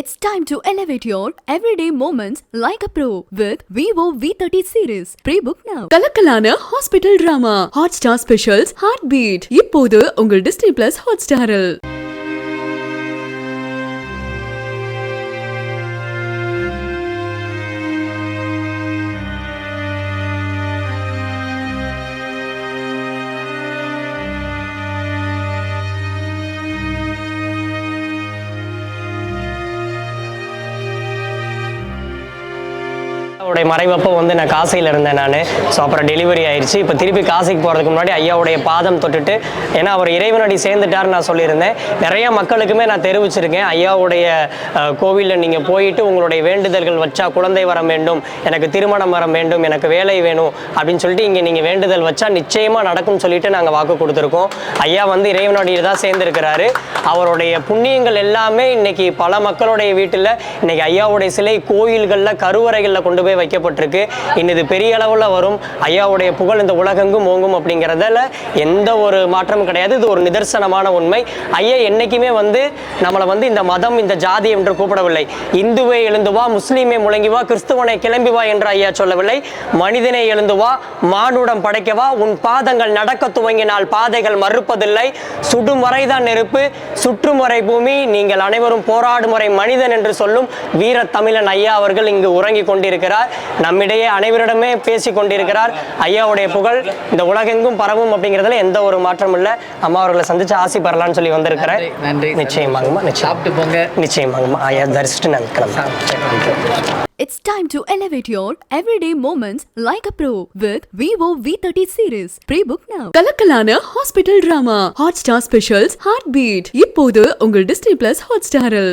It's time to elevate your everyday moments like a pro with Vivo V30 series. Pre-book now. கலக்கலான hospital drama Hotstar specials Heart Beat இப்போது உங்கள் Disney plus hot ஸ்டாரில் ஐயாவுடைய மறைவப்போ வந்து நான் காசியில் இருந்தேன் நான். ஸோ அப்புறம் டெலிவரி ஆயிடுச்சு இப்போ திருப்பி காசிக்கு போகிறதுக்கு முன்னாடி ஐயாவுடைய பாதம் தொட்டுட்டு ஏன்னா அவர் இறைவனடி சேர்ந்துட்டாருன்னு நான் சொல்லியிருந்தேன். நிறைய மக்களுக்குமே நான் தெரிவிச்சிருக்கேன். ஐயாவுடைய கோவிலில் நீங்கள் போயிட்டு உங்களுடைய வேண்டுதல்கள் வச்சா குழந்தை வர வேண்டும் எனக்கு திருமணம் வர வேண்டும் எனக்கு வேலை வேணும் அப்படின்னு சொல்லிட்டு இங்கே நீங்கள் வேண்டுதல் வச்சா நிச்சயமாக நடக்கும்னு சொல்லிட்டு நாங்கள் வாக்கு கொடுத்துருக்கோம். ஐயா வந்து இறைவனடியில் தான் சேர்ந்துருக்கிறாரு. அவருடைய புண்ணியங்கள் எல்லாமே இன்னைக்கு பல மக்களுடைய வீட்டில் இன்னைக்கு ஐயாவுடைய சிலை கோயில்களில் கருவறைகளில் கொண்டு போய் வைக்கப்பட்டிருக்கு. இன்னது பெரிய அளவில் வரும். ஐயாவுடைய புகழ் இந்த உலகெங்கும் ஓங்கும் அப்படிங்கிறதுல எந்த ஒரு மாற்றமும் கிடையாது. இது ஒரு நிதர்சனமான உண்மை. ஐயா என்னைக்குமே வந்து நம்மளை வந்து இந்த மதம் இந்த ஜாதி என்று கூப்பிடவில்லை. இந்துவை எழுந்து வா முஸ்லீமை முழங்கி வா கிறிஸ்துவனை கிளம்பி வா என்று ஐயா சொல்லவில்லை. மனிதனை எழுந்து வா மானுடம் படைக்கவா உன் பாதங்கள் நடக்க துவங்கினால் பாதைகள் மறுப்பதில்லை. சுடும் வரைதான் நெருப்பு சுற்றும் வரை பூமி நீங்கள் அனைவரும் போராடும் வரை மனிதன் என்று சொல்லும் வீர தமிழன் ஐயா அவர்கள் இங்கு உறங்கி கொண்டிருக்கிறார். நம்மிடையே அனைவரிடமே பேசி கொண்டிருக்கிறார் ஐயாவுடைய புகழ். இந்த உலகெங்கும் பரவும் அப்படிங்கிறதுல எந்த ஒரு மாற்றமும் இல்லை. அம்மா அவர்களை சந்திச்சு ஆசி பெறலாம்னு சொல்லி வந்திருக்கிறேன். நன்றி. நிச்சயமாங்கம்மா நிச்சயம் சாப்பிட்டு போங்க. நிச்சயமாங்கம்மா ஐயா தரிசிட்டு நாங்கள் கிளம்புறேன். It's time to elevate your everyday moments like a pro with Vivo V30 series. Pre-book now. கலக்கலான hospital drama Hotstar specials Heart Beat இப்போது உங்கள் டிஸ்னி பிளஸ் ஹாட் ஸ்டாரில்